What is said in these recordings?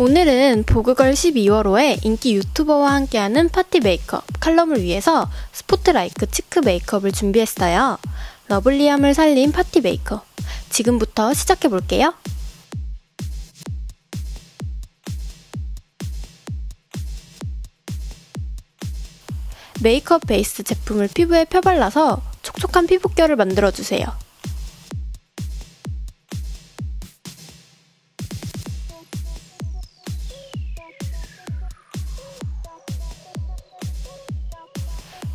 오늘은 보그걸 12월호에 인기 유튜버와 함께하는 파티 메이크업 칼럼을 위해서 스포트라이크 치크 메이크업을 준비했어요. 러블리함을 살린 파티 메이크업. 지금부터 시작해볼게요. 메이크업 베이스 제품을 피부에 펴발라서 촉촉한 피부결을 만들어주세요.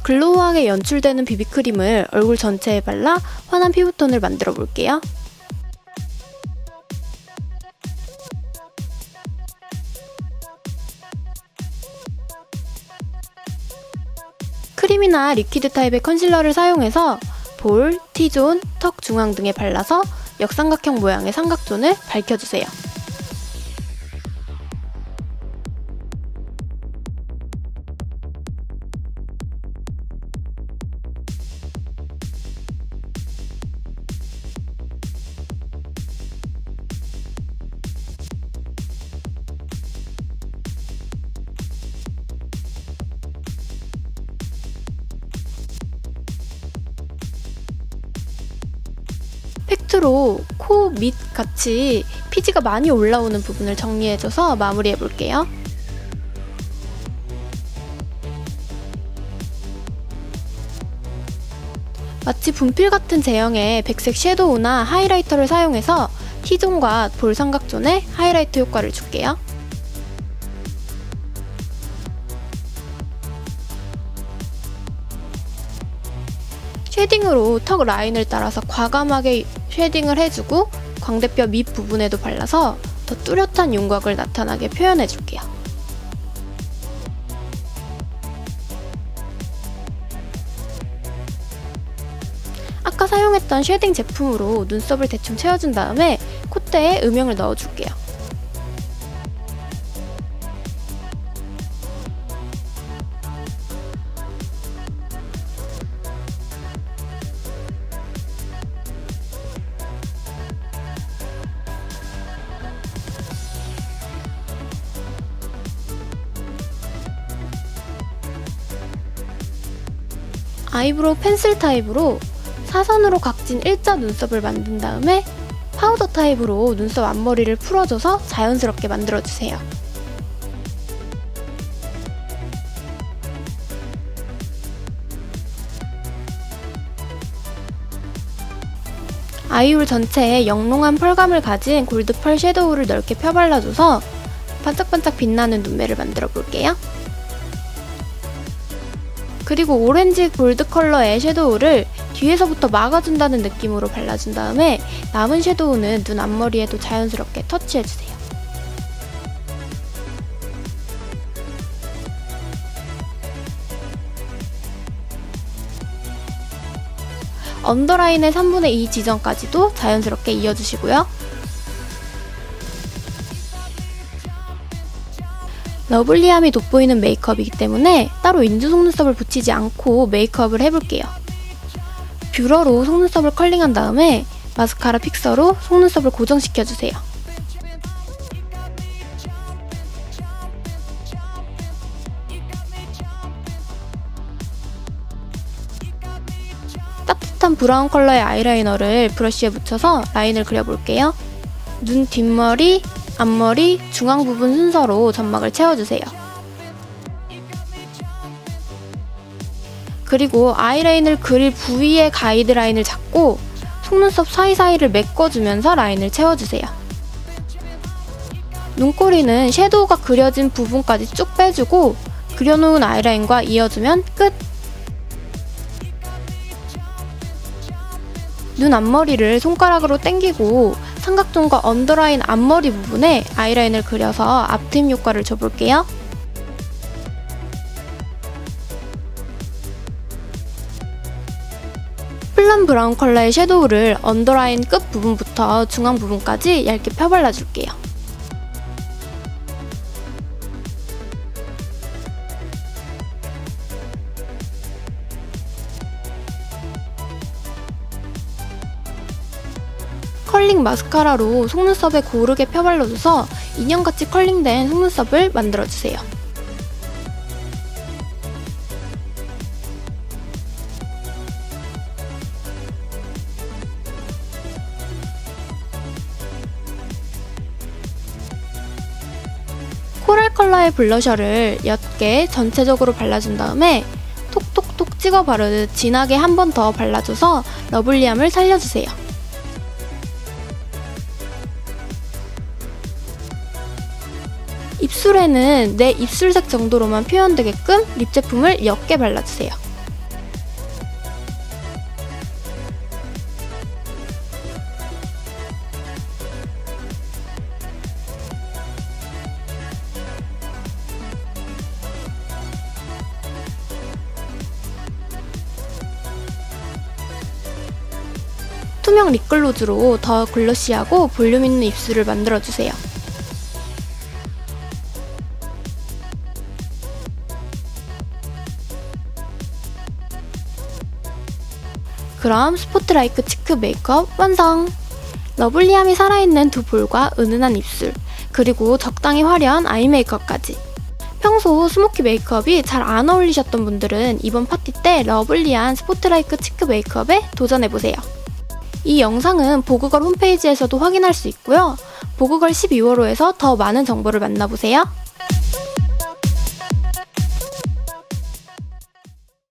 글로우하게 연출되는 비비크림을 얼굴 전체에 발라 환한 피부톤을 만들어 볼게요. 크림이나 리퀴드 타입의 컨실러를 사용해서 볼, T존, 턱 중앙 등에 발라서 역삼각형 모양의 삼각존을 밝혀주세요. 팩트로 코 밑 같이 피지가 많이 올라오는 부분을 정리해줘서 마무리해 볼게요. 마치 분필 같은 제형의 백색 섀도우나 하이라이터를 사용해서 T존과 볼 삼각존에 하이라이트 효과를 줄게요. 쉐딩으로 턱 라인을 따라서 과감하게 쉐딩을 해주고 광대뼈 밑부분에도 발라서 더 뚜렷한 윤곽을 나타나게 표현해줄게요. 아까 사용했던 쉐딩 제품으로 눈썹을 대충 채워준 다음에 콧대에 음영을 넣어줄게요. 아이브로우 펜슬 타입으로 사선으로 각진 일자 눈썹을 만든 다음에 파우더 타입으로 눈썹 앞머리를 풀어줘서 자연스럽게 만들어주세요. 아이홀 전체에 영롱한 펄감을 가진 골드 펄 섀도우를 넓게 펴발라줘서 반짝반짝 빛나는 눈매를 만들어 볼게요. 그리고 오렌지 골드 컬러의 섀도우를 뒤에서부터 막아준다는 느낌으로 발라준 다음에 남은 섀도우는 눈 앞머리에도 자연스럽게 터치해주세요. 언더라인의 3분의 2 지점까지도 자연스럽게 이어주시고요. 러블리함이 돋보이는 메이크업이기 때문에 따로 인조 속눈썹을 붙이지 않고 메이크업을 해볼게요. 뷰러로 속눈썹을 컬링한 다음에 마스카라 픽서로 속눈썹을 고정시켜주세요. 따뜻한 브라운 컬러의 아이라이너를 브러쉬에 묻혀서 라인을 그려볼게요. 눈 뒷머리, 앞머리, 중앙 부분 순서로 점막을 채워주세요. 그리고 아이라인을 그릴 부위의 가이드라인을 잡고 속눈썹 사이사이를 메꿔주면서 라인을 채워주세요. 눈꼬리는 섀도우가 그려진 부분까지 쭉 빼주고 그려놓은 아이라인과 이어주면 끝! 눈 앞머리를 손가락으로 당기고 삼각존과 언더라인 앞머리 부분에 아이라인을 그려서 앞트임 효과를 줘볼게요. 플럼 브라운 컬러의 섀도우를 언더라인 끝 부분부터 중앙 부분까지 얇게 펴발라줄게요. 컬링 마스카라로 속눈썹에 고르게 펴발라줘서 인형같이 컬링된 속눈썹을 만들어주세요. 코랄 컬러의 블러셔를 옅게 전체적으로 발라준 다음에 톡톡톡 찍어 바르듯 진하게 한 번 더 발라줘서 러블리함을 살려주세요. 입술에는 내 입술색 정도로만 표현되게끔 립 제품을 옅게 발라주세요. 투명 립글로즈로 더 글러시하고 볼륨 있는 입술을 만들어주세요. 그럼 스포트라이크 치크 메이크업 완성! 러블리함이 살아있는 두 볼과 은은한 입술, 그리고 적당히 화려한 아이 메이크업까지. 평소 스모키 메이크업이 잘 안 어울리셨던 분들은 이번 파티 때 러블리한 스포트라이크 치크 메이크업에 도전해보세요. 이 영상은 보그걸 홈페이지에서도 확인할 수 있고요. 보그걸 12월호에서 더 많은 정보를 만나보세요.